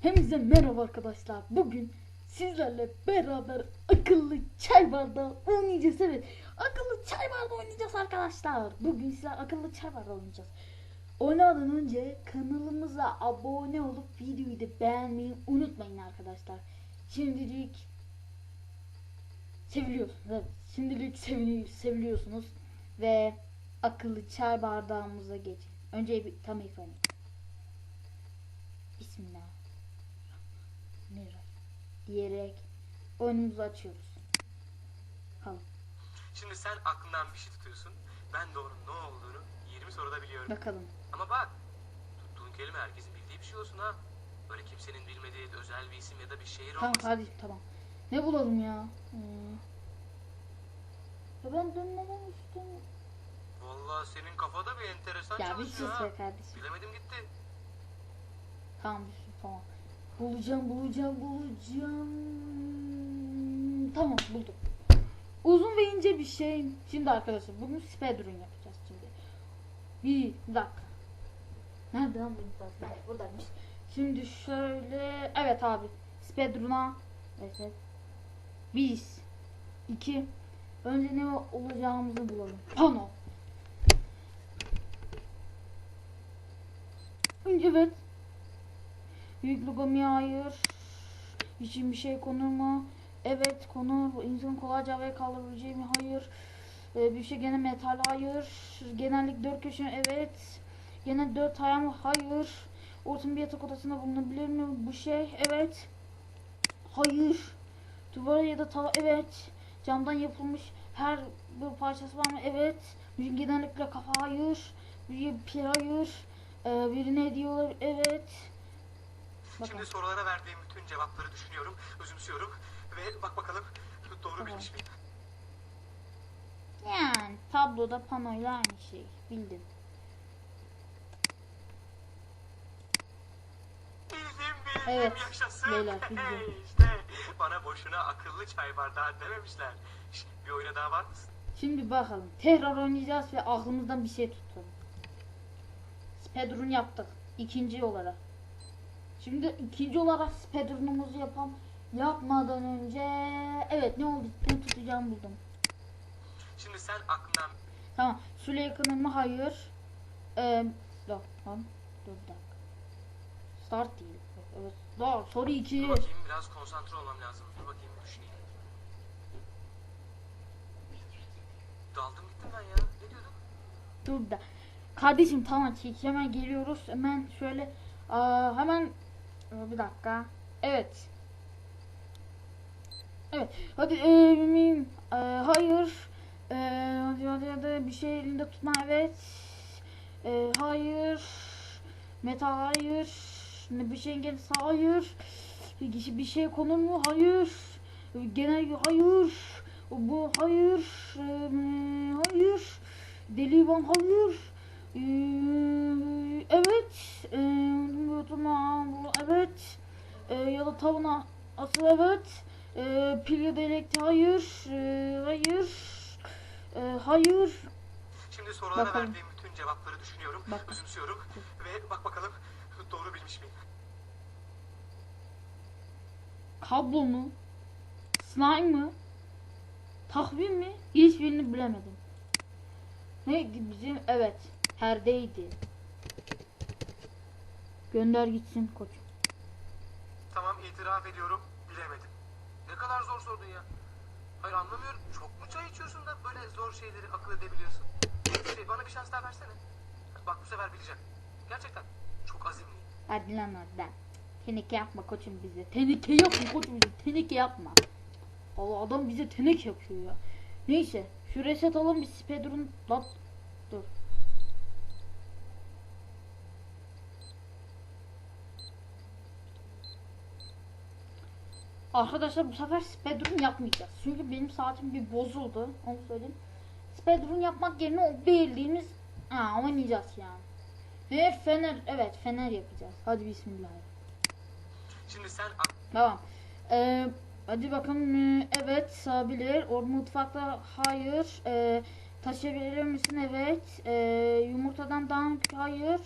Hepinize merhaba arkadaşlar. Bugün sizlerle beraber akıllı çay bardağı oynayacağız. Evet, akıllı çay bardağı oynayacağız arkadaşlar. Bugün sizler akıllı çay bardağı oynayacağız. Oynamadan önce kanalımıza abone olup videoyu da beğenmeyi unutmayın arkadaşlar. Şimdilik seviliyorsunuz. Evet, şimdilik sevili- seviliyorsunuz ve akıllı çay bardağımıza geçin. Önce bir tam ekranı. Bismillah. Diyerek oyunumuzu açıyoruz. Bakalım. Şimdi sen aklından bir şey tutuyorsun. Ben onun ne olduğunu 20 soruda biliyorum. Bakalım. Ama bak, tuttuğun kelime herkesin bildiği bir şey olsun ha. Böyle kimsenin bilmediği özel bir isim ya da bir şehir Tamam olmasın. hadi tamam. Ne bulalım ya? Hmm. Ya ben dönmeden üstüm. Vallahi senin kafada bir enteresan Ya bir çalışıyor sus ha. be kardeşim. Bilemedim gitti. Tamam bir sus tamam. Bulacağım bulacağım bulacağım. Tamam buldum. Uzun ve ince bir şey. Şimdi arkadaşlar bugün speedrun yapacağız şimdi. Bir dakika. Nerede lan bu zaten? Buradaymış. Şimdi şöyle. Evet abi. Speedrun'a. Evet. Biz. iki. Önce ne olacağımızı bulalım. Pano. Evet. Büyük logami hayır. İçin bir şey konur mu? Evet konur. İnsan kolayca havaya kaldırabileceği mi? Hayır. Ee, bir şey gene metal hayır. Genellik dört köşe evet. Gene dört ayağı mı? Hayır. Ortamın bir yatak odasında bulunabilir mi? Bu şey evet. Hayır. Duvara ya da tava evet. Camdan yapılmış her bir parçası var mı? Evet. Bir genellikle kafa hayır. Bir pil hayır. Ee, birine hediye olabilir. Evet. Bakalım. Şimdi sorulara verdiğim bütün cevapları düşünüyorum, özümsüyorum ve bak bakalım doğru Tamam. bilmiş miyim? Yani tabloda panoyla aynı şey. Bildim. Evet, yaşasın. beyler, işte bana boşuna akıllı çay bardağı dememişler. Şş, bir oyuna daha var mısın? Şimdi bakalım. Tekrar oynayacağız ve aklımızdan bir şey tutalım. Speedrun yaptık. ikinci olarak. Şimdi ikinci olarak speedrunumuzu yapalım. Yapmadan önce evet ne oldu? Ne tutacağım buldum. Şimdi sen aklından Tamam. Süle yakınım mı? Hayır. Ee, dur, lan. Dur bir dakika. Start değil. Evet. Daha soru 2. Dur bakayım biraz konsantre olmam lazım. Dur bakayım düşüneyim. Daldım gittim ben ya. Ne diyordum? Dur da. Kardeşim tamam çek hemen geliyoruz. Hemen şöyle aa, hemen bir dakika. Evet. Evet. Hadi ee, miyim? Ee, hayır. Ee, hadi hadi hadi bir şey elinde tutma evet. Ee, hayır. Metal hayır. Ne bir şey gelirse hayır. Bir şey konur mu? Hayır. Genel hayır. Bu hayır. Ee, hayır. Deli hayır. Ee, evet. Ee, tamam. Evet. Ee, ya da tavana asıl evet. Ee, pil ya da elektrik hayır. Ee, hayır. Ee, hayır. Şimdi sorulara Bakalım. verdiğim bütün cevapları düşünüyorum, Bak. özümsüyorum ve bak bakalım doğru bilmiş miyim? Kablo mu? Slime mı? Takvim mi? Hiçbirini bilemedim. Neydi bizim? Evet. Perdeydi. Gönder gitsin koç. Tamam itiraf ediyorum, bilemedim. Ne kadar zor sordun ya. Hayır anlamıyorum, çok mu çay içiyorsun da böyle zor şeyleri akıl edebiliyorsun? Şey, bana bir şans daha versene. Bak bu sefer bileceğim. Gerçekten çok azimliyim. Hadi lan oradan. Teneke yapma koçum bize. Teneke yapma koçum bize. Teneke yapma. Allah adam bize tenek yapıyor ya. Neyse. Şu reset alalım bir speedrun. Lan dur. Arkadaşlar bu sefer speedrun yapmayacağız. Çünkü benim saatim bir bozuldu. Onu söyleyeyim. Speedrun yapmak yerine o bildiğimiz ha, oynayacağız yani. Ve fener evet fener yapacağız. Hadi bismillah. Şimdi sen Tamam. Ee, hadi bakalım. Ee, Evet sığabilir. O mutfakta hayır. Ee, taşıyabilir misin? Evet. Ee, yumurtadan daha hayır.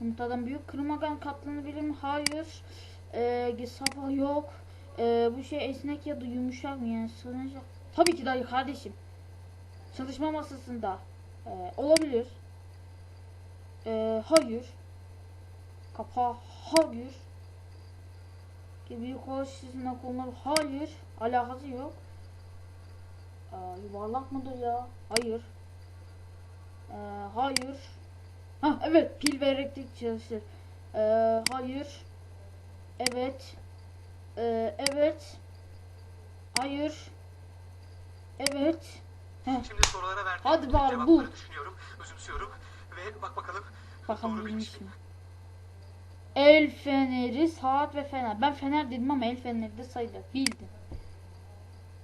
Yumurtadan büyük. Kırmagan katlanabilir mi? Hayır. Ee, sabah yok. Ee, bu şey esnek ya da yumuşak mı yani sığınacak? Tabii ki dayı kardeşim. Çalışma masasında. Ee, olabilir. Ee, hayır. Kapağı hayır. Gibi yukarı şişesine konulur. Hayır. Alakası yok. Aa, yuvarlak mıdır ya? Hayır. Ee, hayır. Ha evet pil ve elektrik çalışır. Ee, hayır. Evet. Ee, evet. Hayır. Evet. Heh, Şimdi sorulara verdiğim Hadi cevapları bul. düşünüyorum, özümsüyorum ve bak bakalım bakalım doğru bilmiş mi? El feneri, saat ve fener. Ben fener dedim ama el feneri de sayılır. Bildim.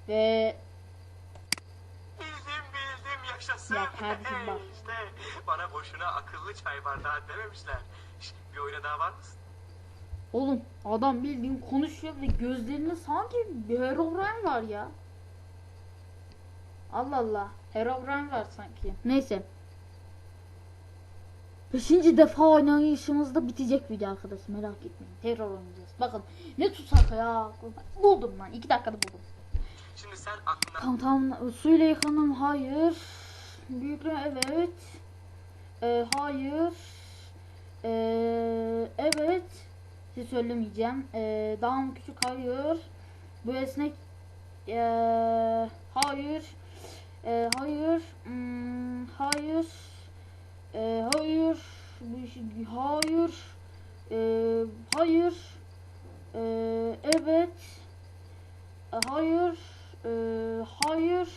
Ve Bildim bildim yaşasın. Ya kardeşim bak. işte bana boşuna akıllı çay bardağı dememişler. Şş, bir oyuna daha var mısın? Oğlum adam bildiğin konuşuyor ve gözlerinde sanki bir Herobrine var ya. Allah Allah. Herobrine var sanki. Neyse. Beşinci defa oynayışımızda bitecek video arkadaşlar merak etmeyin. Tekrar oynayacağız. Bakın ne tutsak ya. Buldum lan. iki dakikada buldum. Şimdi sen aklına Tamam tamam. Suyla yıkanım hayır. Büyükleme evet. Ee, hayır. Ee, evet. Size söylemeyeceğim. Ee, daha mı küçük hayır. Bu esnek ee, hayır. Ee, hayır. Hmm, hayır. Ee, hayır. Hayır. Ee, hayır. Ee, evet. E, Hayır. Ee, hayır.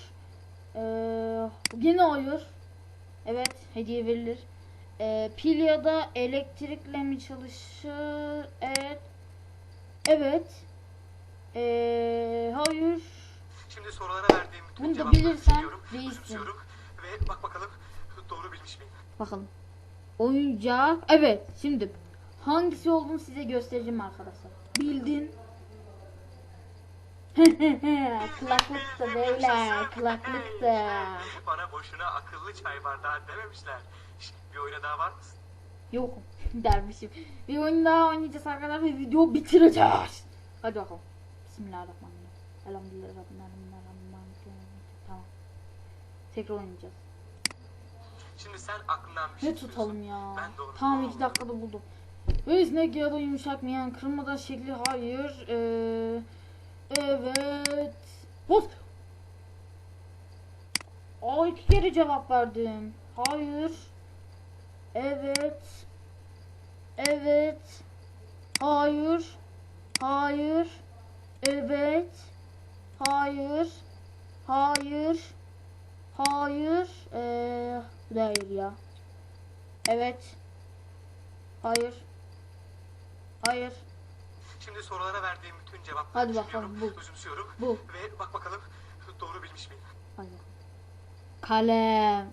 Ee, yine hayır. Evet, hediye verilir. Ee, pil ya da elektrikle mi çalışır? Evet. Evet. Ee, hayır. şimdi sorulara verdiğim bütün Bunu da bilirsen özümsüyorum ve bak bakalım doğru bilmiş miyim? Bakalım. Oyuncak. Evet, şimdi hangisi olduğunu size göstereceğim arkadaşlar. Bildin. kulaklık da beyler, kulaklık da. Bana boşuna akıllı çay bardağı dememişler. Bir oyuna daha var mısın? Yok dermişim. Bir oyun daha oynayacağız arkadaşlar ve video bitireceğiz. Hadi bakalım. Bismillahirrahmanirrahim. Elhamdülillah alemin, Errahmanirrahim. Tamam. Tekrar oynayacağız. Şimdi sen aklından bir şey Ne tutalım ya? Ben doğru. Tamam iki dakikada buldum. Esnek ya da yumuşak mı yani kırmadan şekli hayır. Ee, evet. Bot. Aa iki kere cevap verdim. Hayır. Evet. Evet. Hayır. Hayır. Evet. Hayır. Hayır. Hayır. Ee, bu da hayır ya. Evet. Hayır. Hayır. Şimdi sorulara verdiğim bütün cevapları Hadi bakalım, bul. özümsüyorum Bu. ve bak bakalım doğru bilmiş miyim? Hayır. Kalem.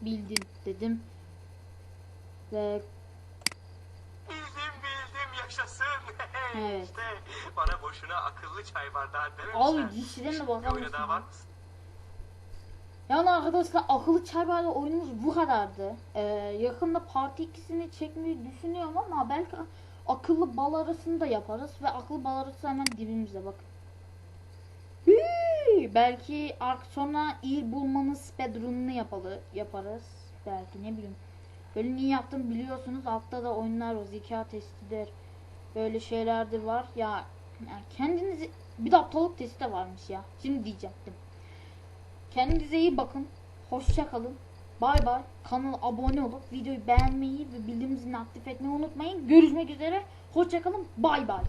Bildin dedim. Ve Bildim bildim yaşasın. Evet. işte bana boşuna akıllı çay bardağı dememişler. abi dişlerine Bir bakar oyuna daha var mısın? mısın? Yani arkadaşlar akıllı çay bardağı oyunumuz bu kadardı. Ee, yakında parti ikisini çekmeyi düşünüyorum ama belki akıllı bal arasını da yaparız ve akıllı bal arası hemen dibimizde bakın. Belki ark sonra iyi bulmanın speedrun'unu yapalı, yaparız. Belki ne bileyim. Böyle niye yaptım biliyorsunuz. Altta da oyunlar o zeka testidir. Böyle şeyler de var. Ya yani kendinizi bir de aptallık testi de varmış ya. Şimdi diyecektim. Kendinize iyi bakın. Hoşça kalın. Bay bay. Kanala abone olup videoyu beğenmeyi ve bildirim zilini aktif etmeyi unutmayın. Görüşmek üzere. Hoşça kalın. Bay bay.